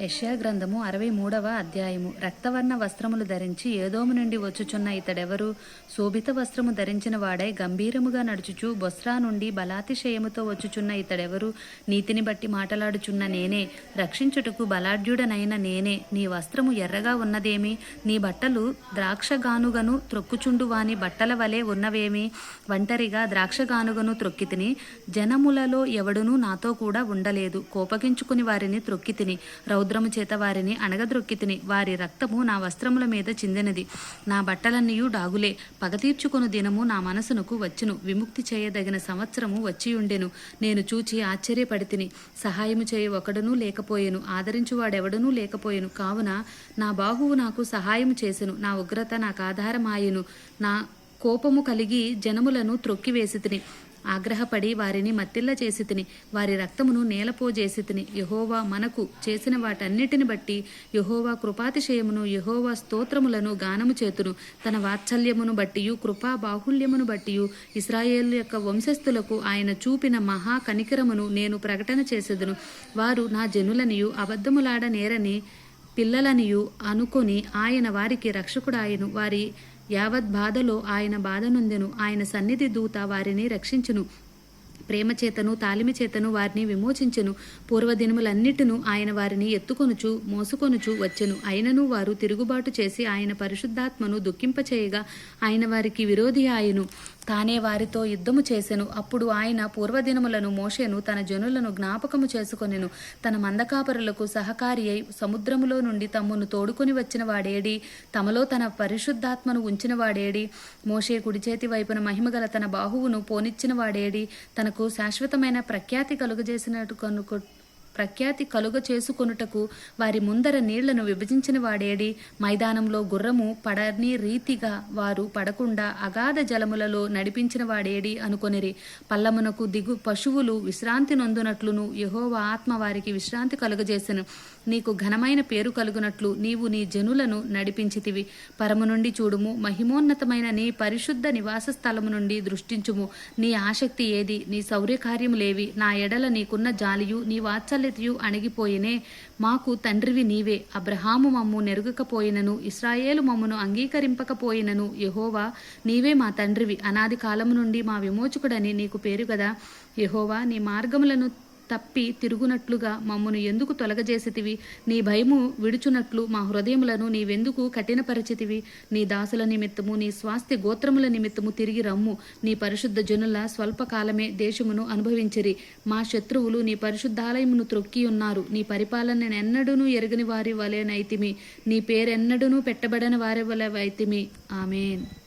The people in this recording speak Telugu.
యష్యా గ్రంథము అరవై మూడవ అధ్యాయము. రక్తవర్ణ వస్త్రములు ధరించి ఏదోము నుండి వచ్చుచున్న ఇతడెవరు? శోభిత వస్త్రము ధరించిన వాడై గంభీరముగా నడుచుచు బొస్రా నుండి బలాతిశయముతో వచ్చుచున్న ఇతడెవరు? నీతిని బట్టి మాటలాడుచున్న నేనే. రక్షించుటకు బలాఢ్యుడనైన నేనే. నీ వస్త్రము ఎర్రగా ఉన్నదేమి? నీ బట్టలు ద్రాక్షగానుగను త్రొక్కుచుండు వాని బట్టల వలె ఉన్నవేమి? ఒంటరిగా ద్రాక్షగానుగను త్రొక్కితిని. జనములలో ఎవడునూ నాతో కూడా ఉండలేదు. కోపగించుకుని వారిని త్రొక్కితిని. రౌ రౌద్రము చేత వారిని అణగద్రొక్కితిని వారి రక్తము నా వస్త్రముల మీద చిందినది. నా బట్టలన్నీయు డాగులే. పగతీర్చుకొను దినము నా మనసునకు వచ్చును. విముక్తి చేయదగిన సంవత్సరము వచ్చియుండెను. నేను చూచి ఆశ్చర్యపడితిని. సహాయము చేయ ఒకడనూ లేకపోయెను. ఆదరించువాడెవడనూ లేకపోయెను. కావున నా బాహువు నాకు సహాయము చేసెను. నా ఉగ్రత నాకు ఆధారమాయెను. నా కోపము కలిగి జనములను త్రొక్కివేసి ఆగ్రహపడి వారిని మత్తిల్ల చేసి తిని వారి రక్తమును నేలపోజేసి తిని యహోవా మనకు చేసిన వాటన్నిటిని బట్టి యహోవా కృపాతిశయమును యహోవా స్తోత్రములను గానము చేతును. తన వాత్సల్యమును బట్టియు కృపా బాహుల్యమును బట్టియు ఇస్రాయేల్ యొక్క వంశస్థులకు ఆయన చూపిన మహా కనికరమును నేను ప్రకటన చేసేదును. వారు నా జనులనియు అబద్ధములాడ నేరని పిల్లలనియు అనుకొని ఆయన వారికి రక్షకుడాయను. వారి యావత్ బాధలో ఆయన బాధనుందెను. ఆయన సన్నిధి దూత వారిని రక్షించును. ప్రేమ చేతను తాలిమి చేతను వారిని విమోచించెను. పూర్వదినములన్నిటిను ఆయన వారిని ఎత్తుకొనుచు మోసుకొనుచు వచ్చెను. అయినను వారు తిరుగుబాటు చేసి ఆయన పరిశుద్ధాత్మను దుఃఖింపచేయగా ఆయన వారికి విరోధి ఆయను. తానే వారితో యుద్ధము చేసెను. అప్పుడు ఆయన పూర్వదినములను మోషేను తన జనులను జ్ఞాపకము చేసుకొనెను. తన మందకాపరులకు సహకారి అయి సముద్రములో నుండి తమ్మును తోడుకొని వచ్చిన వాడేడి తమలో తన పరిశుద్ధాత్మను ఉంచిన వాడేడి మోషే కుడిచేతి వైపున మహిమగల తన బాహువును పోనిచ్చిన వాడేడి తనకు శాశ్వతమైన ప్రఖ్యాతి కలుగజేసినట్టు కనుకొ ప్రఖ్యాతి కలుగ చేసుకొనుటకు వారి ముందర నీళ్ళను విభజించిన వాడేడి. మైదానంలో గుర్రము పడని రీతిగా వారు పడకుండా అగాధ జలములలో నడిపించిన వాడేడి అనుకొనిరి. పల్లమునకు దిగు పశువులు విశ్రాంతి నొందునట్లును. యహోవ ఆత్మ వారికి విశ్రాంతి కలుగజేసెను. నీకు ఘనమైన పేరు కలుగునట్లు నీవు నీ జనులను నడిపించితివి. పరము నుండి చూడుము. మహిమోన్నతమైన నీ పరిశుద్ధ నివాస స్థలము నుండి దృష్టించుము. నీ ఆసక్తి ఏది? నీ శౌర్యకార్యములేవి. నా ఎడల నీకున్న జాలియు నీ వాత్సల్యతయు అణిగిపోయినే. మాకు తండ్రివి నీవే. అబ్రహాము మమ్ము నెరుగకపోయినను ఇస్రాయేలు మమ్మును అంగీకరింపకపోయినను. యహోవా నీవే మా తండ్రివి. అనాది కాలము నుండి మా విమోచకుడని నీకు పేరు కదా యహోవా నీ మార్గములను తప్పి తిరుగునట్లుగా మమ్మను ఎందుకు తొలగజేసితివి? నీ భయము విడుచునట్లు మా హృదయములను నీవెందుకు కఠినపరిచితివి? నీ దాసుల నిమిత్తము నీ స్వాస్థ్య గోత్రముల నిమిత్తము తిరిగి రమ్ము. నీ పరిశుద్ధ జనుల స్వల్పకాలమే దేశమును అనుభవించిరి. మా శత్రువులు నీ పరిశుద్ధాలయమును త్రొక్కి ఉన్నారు. నీ పరిపాలన ఎన్నడూనూ ఎరగని వారి వలెనైతిమి నీ పేరెన్నడూనూ పెట్టబడని వారి వలె వైతిమి. ఆమెన్.